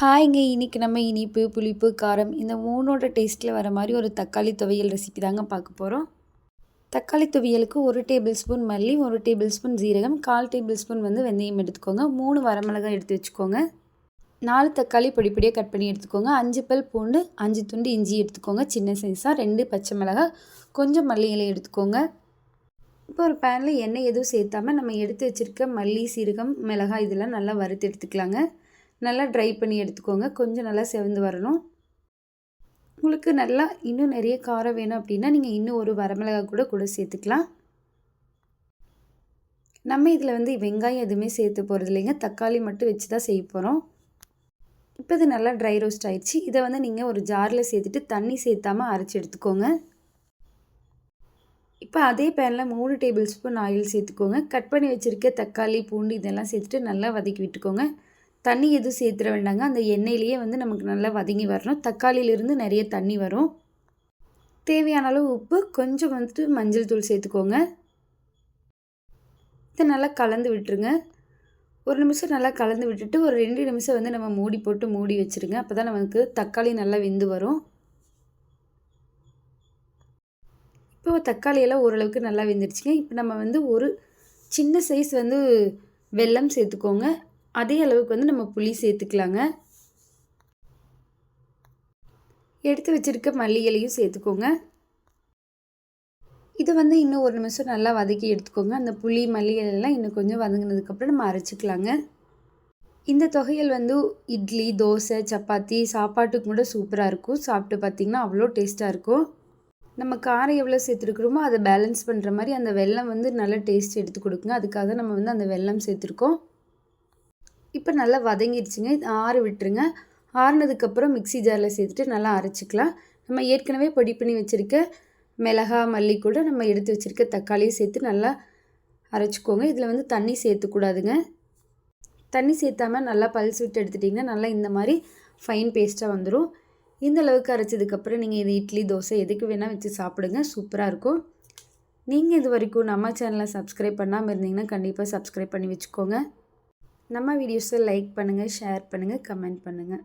ஹாய்ங்க இன்னைக்கு நம்ம இனிப்பு புளிப்பு காரம் இந்த மூணோட டேஸ்ட்டில் வர மாதிரி ஒரு தக்காளி துவையல் ரெசிபி தாங்க பார்க்க போகிறோம் தக்காளி துவையலுக்கு ஒரு டேபிள் ஸ்பூன் மல்லி ஒரு டேபிள் ஸ்பூன் ஜீரகம் கால் டேபிள் ஸ்பூன் வந்து வெந்தயம் எடுத்துக்கோங்க. மூணு வரமிளகாய் எடுத்து வச்சுக்கோங்க. நாலு தக்காளி பொடிப்படியாக கட் பண்ணி எடுத்துக்கோங்க. அஞ்சு பல் பூண்டு அஞ்சு துண்டு இஞ்சி எடுத்துக்கோங்க. சின்ன சைஸாக ரெண்டு பச்சை மிளகாய் கொஞ்சம் மல்லி இலை எடுத்துக்கோங்க. இப்போ ஒரு பேனில் எண்ணெய் எதுவும் சேர்த்தாம நம்ம எடுத்து வச்சுருக்க மல்லி சீரகம் மிளகாய் இதெல்லாம் நல்லா வறுத்து எடுத்துக்கலாங்க. நல்லா ட்ரை பண்ணி எடுத்துக்கோங்க. கொஞ்சம் நல்லா செவந்து வரணும். உங்களுக்கு நல்லா இன்னும் நிறைய காரம் வேணும் அப்படின்னா நீங்கள் இன்னும் ஒரு வரமிளகாய் கூட கூட சேர்த்துக்கலாம். நம்ம இதில் வந்து வெங்காயம் எதுவுமே சேர்த்து போகிறது இல்லைங்க. தக்காளி மட்டும் வச்சு தான் செய்ய போகிறோம் இப்போ இது நல்லா ட்ரை ரோஸ்ட் ஆயிடுச்சு. இதை வந்து நீங்கள் ஒரு ஜாரில் சேர்த்துட்டு தண்ணி சேர்த்தாமல் அரைச்சி எடுத்துக்கோங்க. இப்போ அதே பேனில் மூணு டேபிள் ஸ்பூன் ஆயில் சேர்த்துக்கோங்க. கட் பண்ணி வச்சுருக்க தக்காளி பூண்டு இதெல்லாம் சேர்த்துட்டு நல்லா வதக்கி விட்டுக்கோங்க. தண்ணி எதுவும் சேர்த்துட வேண்டாங்க. அந்த எண்ணெயிலேயே வந்து நமக்கு நல்லா வதங்கி வரணும். தக்காளியிலேருந்து நிறைய தண்ணி வரும். தேவையான அளவு உப்பு கொஞ்சம் வந்துட்டு மஞ்சள் தூள் சேர்த்துக்கோங்க. இதை நல்லா கலந்து விட்டுருங்க. ஒரு நிமிஷம் நல்லா கலந்து விட்டுட்டு ஒரு ரெண்டு நிமிஷம் வந்து நம்ம மூடி போட்டு மூடி வச்சுருங்க. அப்போ தான் நமக்கு தக்காளி நல்லா வெந்து வரும். இப்போ தக்காளியெல்லாம் ஓரளவுக்கு நல்லா வெந்துருச்சுங்க. இப்போ நம்ம வந்து ஒரு சின்ன சைஸ் வந்து வெல்லம் சேர்த்துக்கோங்க. அதே அளவுக்கு வந்து நம்ம புளி சேர்த்துக்கலாங்க. எடுத்து வச்சுருக்க மல்லிகளையும் சேர்த்துக்கோங்க. இதை வந்து இன்னும் ஒரு நிமிஷம் நல்லா வதக்கி எடுத்துக்கோங்க. அந்த புளி மல்லிகைலாம் இன்னும் கொஞ்சம் வதங்கினதுக்கப்புறம் நம்ம அரைச்சிக்கலாங்க. இந்த தொகையல் வந்து இட்லி தோசை சப்பாத்தி சாப்பாட்டுக்கு கூட சூப்பராக இருக்கும். சாப்பிட்டு பார்த்திங்கன்னா அவ்வளோ டேஸ்ட்டாக இருக்கும். நம்ம காரம் எவ்வளோ சேர்த்துருக்குறோமோ அதை பேலன்ஸ் பண்ணுற மாதிரி அந்த வெல்லம் வந்து நல்ல டேஸ்ட் எடுத்து கொடுக்குங்க. அதுக்காக நம்ம வந்து அந்த வெல்லம் சேர்த்துருக்கோம். இப்போ நல்லா வதங்கிடுச்சுங்க. ஆற விட்டுருங்க. ஆறுனதுக்கப்புறம் மிக்சி ஜாரில் சேர்த்துட்டு நல்லா அரைச்சிக்கலாம். நம்ம ஏற்கனவே பொடி பண்ணி வச்சுருக்க மிளகா மல்லி கூட நம்ம எடுத்து வச்சுருக்க தக்காளியை சேர்த்து நல்லா அரைச்சிக்கோங்க. இதில் வந்து தண்ணி சேர்த்துக்கூடாதுங்க. தண்ணி சேர்த்தாமல் நல்லா பல்ஸ் விட்டு எடுத்துட்டிங்கன்னா நல்லா இந்த மாதிரி ஃபைன் பேஸ்ட்டாக வந்துடும் இந்த அளவுக்கு அரைச்சதுக்கப்புறம் நீங்கள் இது இட்லி தோசை எதுக்கு வேணால் வச்சு சாப்பிடுங்க. சூப்பராக இருக்கும். நீங்கள் இது வரைக்கும் நம்ம சேனலை சப்ஸ்கிரைப் பண்ணாமல் இருந்தீங்கன்னா கண்டிப்பாக சப்ஸ்கிரைப் பண்ணி வச்சுக்கோங்க. நம்ம வீடியோஸை லைக் பண்ணுங்கள் ஷேர் பண்ணுங்கள் கமெண்ட் பண்ணுங்கள்